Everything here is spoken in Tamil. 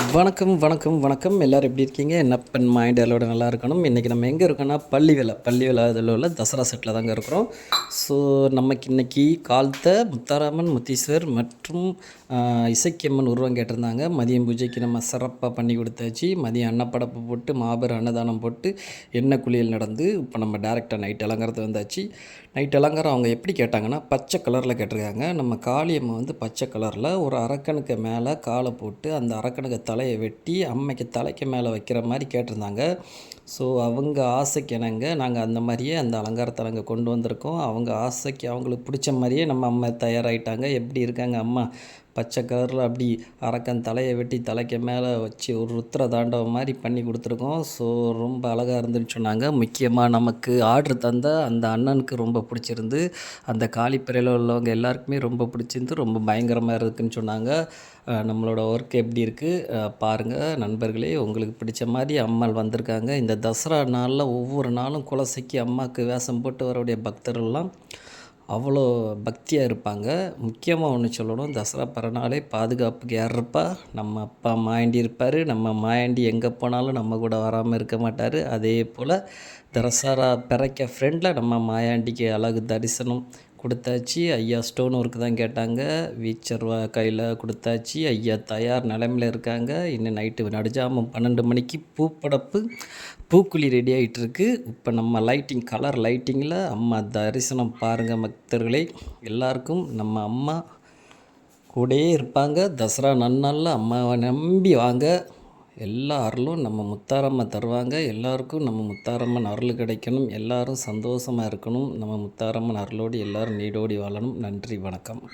வணக்கம் வணக்கம் வணக்கம். எல்லோரும் எப்படி இருக்கீங்க? என்ன பெண் மைண்ட் எல்லோட நல்லா இருக்கணும். இன்றைக்கி நம்ம எங்கே இருக்கோம்னா பள்ளி வேலை பள்ளி வேலை இதில் உள்ள தசரா செட்டில் தாங்க இருக்கிறோம். ஸோ நமக்கு இன்றைக்கி காலத்தை முத்தாராமன் முத்தீஸ்வர் மற்றும் இசைக்கியம்மன் உருவம் கேட்டிருந்தாங்க. மதியம் பூஜைக்கு நம்ம சிறப்பாக பண்ணி கொடுத்தாச்சு. மதியம் அன்னப்படப்பு போட்டு மாபெரும் அன்னதானம் போட்டு எண்ணெய் குளியல் நடந்து இப்போ நம்ம டேரெக்டாக நைட் அலங்காரத்து வந்தாச்சு. நைட் அலங்காரம் அவங்க எப்படி கேட்டாங்கன்னா பச்சை கலரில் கேட்டிருக்காங்க. நம்ம காளியம்மை வந்து பச்சை கலரில் ஒரு அரக்கனுக்கு மேலே காலை போட்டு அந்த அரக்கனுக்கு தலையை வெட்டி அம்மைக்கு தலைக்கு மேலே வைக்கிற மாதிரி கேட்டிருந்தாங்க. ஸோ அவங்க ஆசைக்கு என்னங்க நாங்கள் அந்த மாதிரியே அந்த அலங்காரத்தை நாங்கள் கொண்டு வந்திருக்கோம். அவங்க ஆசைக்கு அவங்களுக்கு பிடிச்ச மாதிரியே நம்ம அம்மா தயாராகிட்டாங்க எப்படி இருக்காங்க அம்மா? பச்சை கலரில் அப்படி அரக்கன் தலையை வெட்டி தலைக்கு மேலே வச்சு ஒரு ருத்ர தாண்டவம் மாதிரி பண்ணி கொடுத்துருக்கோம். ஸோ ரொம்ப அழகாக இருந்துன்னு சொன்னாங்க. முக்கியமாக நமக்கு ஆர்டர் தந்த அந்த அண்ணனுக்கு ரொம்ப பிடிச்சிருந்து அந்த காலிப்பிறையில் உள்ளவங்க எல்லாருக்குமே ரொம்ப பிடிச்சிருந்து ரொம்ப பயங்கரமாக இருக்குதுன்னு சொன்னாங்க. நம்மளோட ஒர்க் எப்படி இருக்குது பாருங்கள் நண்பர்களே உங்களுக்கு பிடிச்ச மாதிரி அம்மாள் வந்திருக்காங்க. இந்த தசரா நாளில் ஒவ்வொரு நாளும் குலசைக்கு அம்மாவுக்கு வேஷம் போட்டு வரக்கூடிய பக்தர்கள்லாம் அவ்வளோ பக்தியாக இருப்பாங்க. முக்கியமாக ஒன்று சொல்லணும். தசரா பிறநாளே பாதுகாப்புக்கு யார் இருப்பா. நம்ம அப்பா மாயாண்டி இருப்பார். நம்ம மாயாண்டி எங்கே போனாலும் நம்ம கூட வராமல் இருக்க மாட்டார். அதே போல் தசரா பிறக்க ஃப்ரெண்டில் நம்ம மாயாண்டிக்கு அழகு தரிசனம் கொடுத்தாச்சு. ஐயா ஸ்டோன் ஒர்க்கு தான் கேட்டாங்க. வீச்சர் கையில் கொடுத்தாச்சு. ஐயா தயார் நிலைமையில் இருக்காங்க. இன்னும் நைட்டு நடுஜாமம் பன்னெண்டு மணிக்கு பூப்படப்பு பூக்குழி ரெடி ஆகிட்டு இருக்கு இப்போ நம்ம லைட்டிங் கலர் லைட்டிங்கில் அம்மா தரிசனம் பாருங்கள் பக்தர்களே. எல்லாருக்கும் நம்ம அம்மா கூடயே இருப்பாங்க. தசரா நன்னாளில் அம்மாவை நம்பி வாங்க. எல்லா அருளும் நம்ம முத்தாரம்மா தருவாங்க. எல்லாருக்கும் நம்ம முத்தாரம்மன் அருள் கிடைக்கணும். எல்லாரும் சந்தோஷமாக இருக்கணும். நம்ம முத்தாரம்மன் அருளோடு எல்லாரும் நீடோடி வாழணும். நன்றி வணக்கம்.